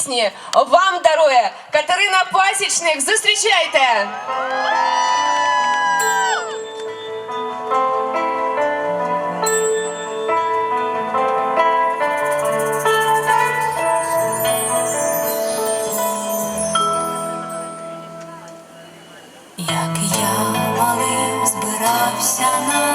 пісні вам дарує Катерина Пасічник. Зустрічайте! Як я малим збирався на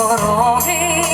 пороги.